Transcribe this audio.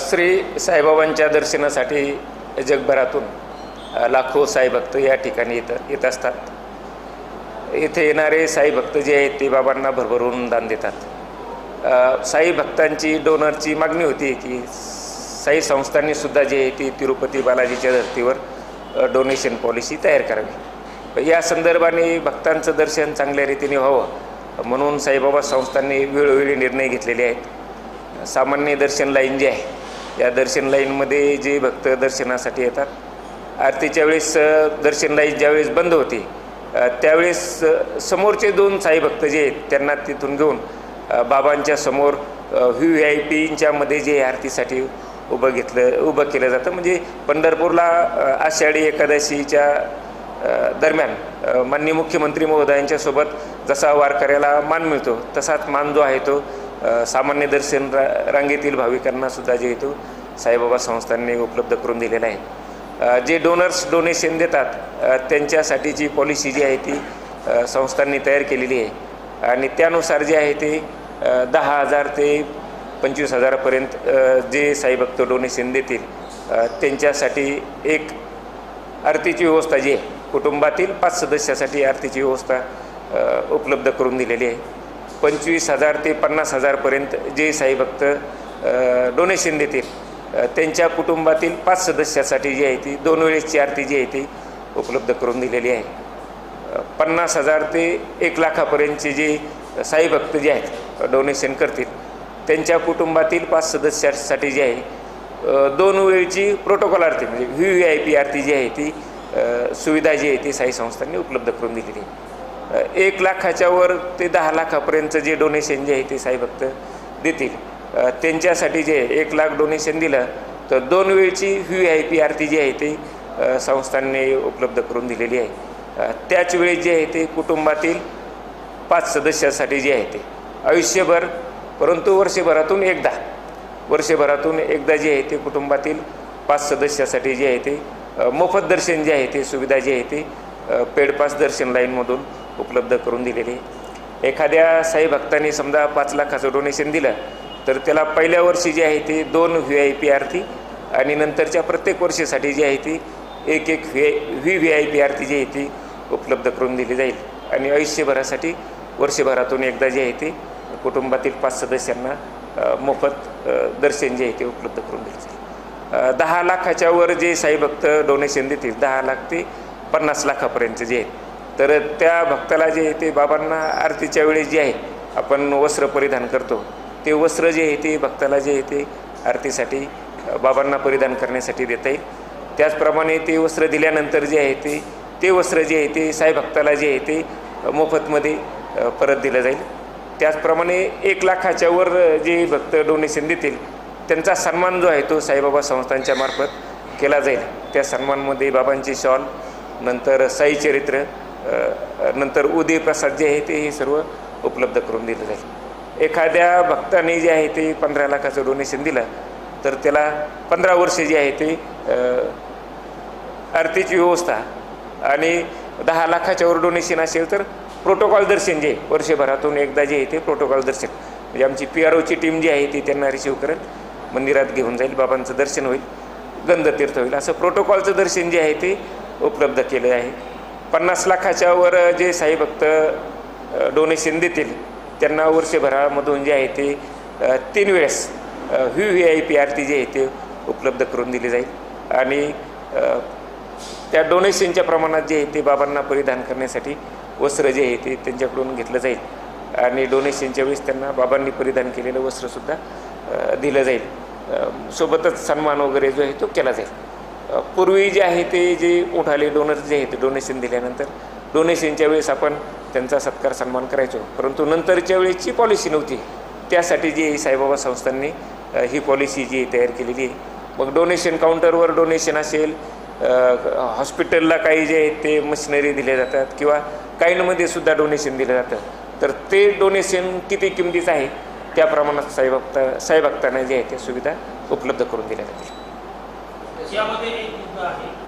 श्री साईबाबांच्या दर्शनासाठी जगभरातून लाखो साईभक्त या ठिकाणी येत येत असतात. इथे येणारे साईभक्त जे आहेत ते बाबांना भरभरून दान देतात. साई भक्तांची डोनरची मागणी होती की साई संस्थांनी सुद्धा जे आहे ती तिरुपती बालाजीच्या धर्तीवर डोनेशन पॉलिसी तयार करावी. या संदर्भाने भक्तांचं दर्शन चांगल्या रीतीने व्हावं. म्हणून साईबाबा संस्थांनी वेळोवेळी निर्णय घेतलेले आहेत. सामान्य दर्शन लाईन जी आहे या दर्शन लाईनमध्ये जे भक्त दर्शनासाठी येतात. आरतीच्या वेळेस दर्शन लाईन ज्यावेळेस बंद होते त्यावेळेस समोरचे दोन साई भक्त जे आहेत त्यांना तिथून घेऊन बाबांच्या समोर व्ही व्ही आय पींच्यामध्ये जे आरतीसाठी उभं घेतलं उभं केलं जातं. म्हणजे पंढरपूरला आषाढी एकादशीच्या दरम्यान माननीय मुख्यमंत्री महोदयांच्यासोबत जसा वारकऱ्याला मान मिळतो तसाच मान जो आहे तो सामान्य दर्शन रा रांगेतील भाविकांना सुद्धा जे हेतू तो साईबाबा संस्थांनी उपलब्ध करून दिलेला आहे. जे डोनर्स डोनेशन देतात त्यांच्यासाठी त्यांच्यासाठीची पॉलिसी जी आहे ती संस्थांनी तयार केलेली आहे. आणि त्यानुसार जे आहे ते दहा हजार ते पंचवीस हजारापर्यंत जे साईभक्त डोनेशन देतील त्यांच्यासाठी एक आरतीची व्यवस्था जी आहे कुटुंबातील पाच सदस्यासाठी आरतीची व्यवस्था उपलब्ध करून दिलेली आहे. पंचवीस हजार ते पन्नास हजारपर्यंत जे साईभक्त भक्त डोनेशन देतील. त्यांच्या कुटुंबातील पाच सदस्यासाठी जी आहे ती दोन वेळेसची आरती जी आहे ती उपलब्ध करून दिलेली आहे. पन्नास हजार ते एक लाखापर्यंतचे जे साईभक्त जे आहेत डोनेशन करतील. त्यांच्या कुटुंबातील पाच सदस्यासाठी जी आहे दोन वेळची प्रोटोकॉल आरती म्हणजे व्ही व्ही आय पी आरती जी आहे ती सुविधा जी आहे ती साई संस्थांनी उपलब्ध करून दिलेली आहे. एक लाखाच्या वर ते दहा लाखापर्यंत जे डोनेशन जे आहे ते साई भक्त देतील. त्यांच्यासाठी जे एक लाख डोनेशन दिलं तर दोन वेळची व्ही आय पी आरती जी आहे ती संस्थांनी उपलब्ध करून दिलेली आहे. त्याच वेळी जे आहे ते कुटुंबातील पाच सदस्यासाठी जे आहे ते आयुष्यभर परंतु वर्षभरातून एकदा वर्षभरातून एकदा जे आहे ते कुटुंबातील पाच सदस्यासाठी जे आहे ते मोफत दर्शन जे आहे ते सुविधा जी आहे ते पेडपास पेड पास दर्शन लाईनमधून उपलब्ध करून दिलेली एखाद्या साई भक्ताने समजा पाच लाखाचं डोनेशन दिलं तर त्याला पहिल्या वर्षी जे आहे ते दोन व्ही आय पी आरती आणि नंतरच्या प्रत्येक वर्षीसाठी जी आहे ती एक एक V V V I P आरती जी आहे ती उपलब्ध करून दिली जाईल. आणि आयुष्यभरासाठी वर्षभरातून एकदा जी आहे ते कुटुंबातील पाच सदस्यांना मोफत दर्शन जे आहे ते उपलब्ध करून दिले जाईल. दहा लाखाच्या वर जे साईभक्त डोनेशन देतील दहा लाख ते पन्नास लाखापर्यंत जे आहेत तर त्या भक्ताला जे आहे ते बाबांना आरतीच्या वेळी जे आहे आपण वस्त्र परिधान करतो. ते वस्त्र जे आहे ते भक्ताला जे आहे ते आरतीसाठी बाबांना परिधान करण्यासाठी देता येईल त्याचप्रमाणे ते वस्त्र दिल्यानंतर जे आहे ते ते वस्त्र जे आहे ते साई भक्ताला जे आहे ते मोफतमध्ये परत दिलं जाईल. त्याचप्रमाणे एक लाखाच्या वर जे भक्त डोनेशन देतील त्यांचा सन्मान जो आहे तो साईबाबा संस्थांच्या मार्फत केला जाईल. त्या सन्मानमध्ये बाबांची शॉल नंतर साई चरित्र नंतर उदय प्रसाद जे आहे ते हे सर्व उपलब्ध करून दिलं जाईल. एखाद्या भक्ताने जे आहे ते पंधरा लाखाचं डोनेशन दिलं तर त्याला पंधरा वर्षे जे आहे ते आरतीची व्यवस्था आणि दहा लाखाच्यावर डोनेशन असेल तर प्रोटोकॉल दर्शन जे वर्षभरातून एकदा जे आहे ते प्रोटोकॉल दर्शन. म्हणजे आमची पी आर ओची टीम जी आहे ती त्यांना रिसिव्ह करेल मंदिरात घेऊन जाईल बाबांचं दर्शन होईल गंधतीर्थ होईल असं प्रोटोकॉलचं दर्शन जे आहे ते उपलब्ध केलं आहे. पन्नास लाखाच्यावर जे साई भक्त डोनेशन देतील त्यांना वर्षभरामधून जे आहे ते तीन वेळेस व्ही व्ही आय पी आरती जे आहे ते उपलब्ध करून दिली जाईल. आणि त्या डोनेशनच्या प्रमाणात जे आहे ते बाबांना परिधान करण्यासाठी वस्त्र जे आहे ते त्यांच्याकडून घेतलं जाईल. आणि डोनेशनच्या वेळेस त्यांना बाबांनी परिधान केलेलं वस्त्रसुद्धा दिलं जाईल. सोबतच सन्मान वगैरे जो आहे तो केला जाईल. पूर्वी जे आहे ते जे उठाले डोनर जे आहे ते डोनेशन दिल्यानंतर डोनेशनच्या वेळेस आपण त्यांचा सत्कार सन्मान करायचो. परंतु नंतरच्या वेळेसची पॉलिसी नव्हती. त्यासाठी जी आहे साईबाबा संस्थांनी ही पॉलिसी जी तयार केलेली आहे. मग डोनेशन काउंटरवर डोनेशन असेल हॉस्पिटलला काही जे आहेत ते मशिनरी दिल्या जातात किंवा काहींमध्ये सुद्धा डोनेशन दिलं जातं तर ते डोनेशन किती किमतीचं आहे त्या प्रमाणात साईभक्ता साईभक्तांना जे आहे त्या सुविधा उपलब्ध करून दिल्या जातील. यामध्ये एक मुद्दा आहे.